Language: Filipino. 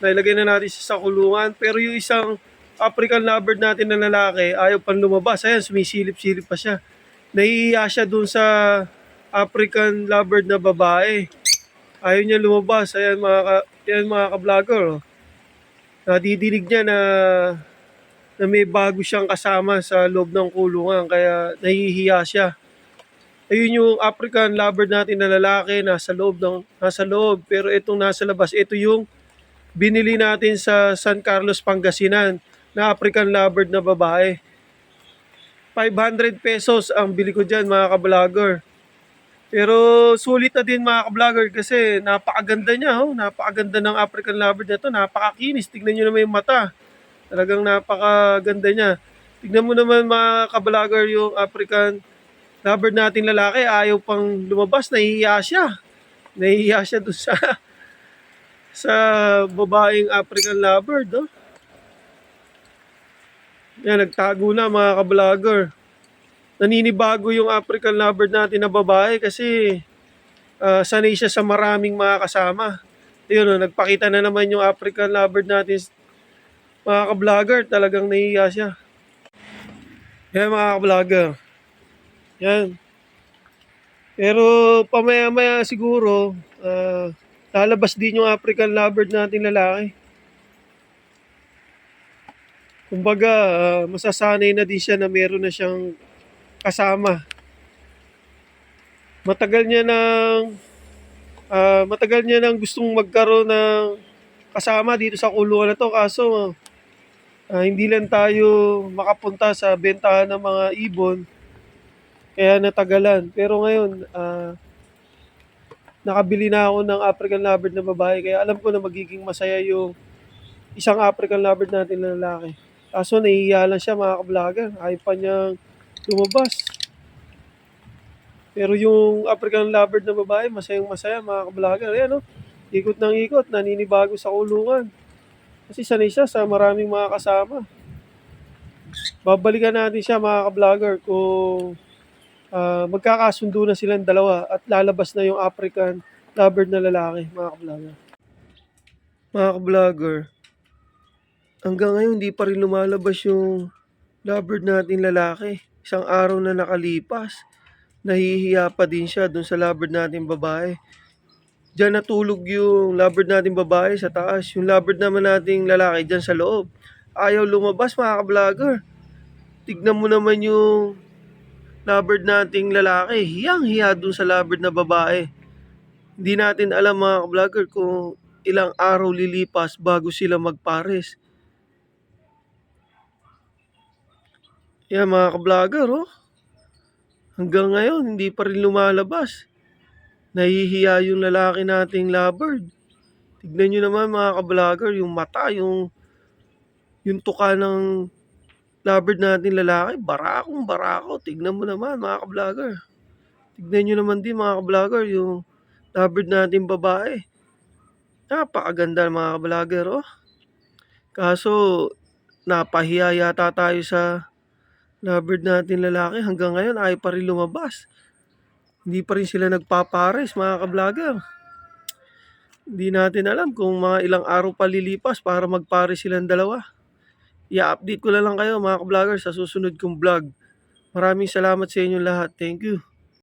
Nailagay na natin sa kulungan. Pero yung isang African lovebird natin na lalaki, ayaw pang lumabas. Ayan, sumisilip-silip pa siya. Nahihiya siya dun sa African lovebird na babae. Ayaw niya lumabas. Ayan mga, ka, ayan, mga ka-vlogger. Oh. Nadidinig niya na na may bago siyang kasama sa loob ng kulungan kaya nahihiya siya. Ayun yung African lovebird natin na lalaki nasa loob ng nasa loob pero itong nasa labas ito yung binili natin sa San Carlos Pangasinan na African lovebird na babae. 500 pesos ang bili ko diyan mga ka-vlogger. Pero sulit na din mga ka-vlogger kasi napakaganda niya, oh. napakaganda ng African lovebird na to, napakakinis. Tignan niyo naman yung mata. Talagang napakaganda niya. Tignan mo naman mga ka-vlogger yung African lovebird natin lalaki, ayaw pang lumabas, nahihiya siya. Nahihiya siya doon sa sa babaeng African lovebird, oh. Yan, nagtago na mga ka-vlogger. Naninibago yung African lovebird natin na babae kasi ah, sanay siya sa maraming mga kasama. Yun, oh, nagpakita na naman yung African lovebird natin mga ka-vlogger, talagang nahihiya siya. Yan mga ka-vlogger. Yan. Pero pamaya-maya siguro, ah, lalabas din yung African lovebird natin lalaki. Kumbaga, ah, masasanay na din siya na meron na siyang kasama. Matagal niya nang ah, matagal niya nang gustong magkaroon ng kasama dito sa kulungan na to kaso ah, hindi lang tayo makapunta sa bentahan ng mga ibon kaya natagalan. Pero ngayon, ah, nakabili na ako ng African lovebird na babae kaya alam ko na magiging masaya yung isang African lovebird natin na lalaki. Kaso nahihiya lang siya mga ka-vlogger. Ayaw pa niyang lumabas. Pero yung African lovebird na babae, masayang masaya mga ka-vlogger. Ayan o, ikot ng ikot, naninibago sa kulungan. Kasi sanay siya sa maraming mga kasama. Babalikan natin siya mga ka-vlogger kung ah, magkakasundo na silang dalawa at lalabas na yung African lovebird na lalaki mga ka-vlogger. Mga ka-vlogger, hanggang ngayon hindi pa rin lumalabas yung lovebird natin lalaki. Isang araw na nakalipas, nahihiya pa din siya dun sa lovebird natin babae. Diyan natulog yung lovebird natin babae sa taas. Yung lovebird naman nating lalaki diyan sa loob. Ayaw lumabas mga ka-vlogger. Tignan mo naman yung lovebird nating lalaki. Hiyang-hiya dun sa lovebird na babae. Hindi natin alam mga ka-vlogger kung ilang araw lilipas bago sila magpares. Yan mga ka-vlogger oh. Hanggang ngayon hindi pa rin lumalabas. Nahihiya yung lalaki nating lovebird. Tignan nyo naman mga ka-vlogger yung mata, yung yung tuka ng lovebird natin lalaki, barakong barako. Tignan mo naman mga ka-vlogger. Tignan nyo naman din mga ka-vlogger yung lovebird natin babae. Napakaganda mga ka-vlogger oh. Kaso napahiya yata tayo sa lovebird natin lalaki hanggang ngayon ay pa rin lumabas. Hindi pa rin sila nagpapares mga ka-vlogger. Hindi natin alam kung mga ilang araw pa lilipas para magpares silang dalawa. I-update ko na lang kayo mga ka-vlogger sa susunod kong vlog. Maraming salamat sa inyo lahat. Thank you.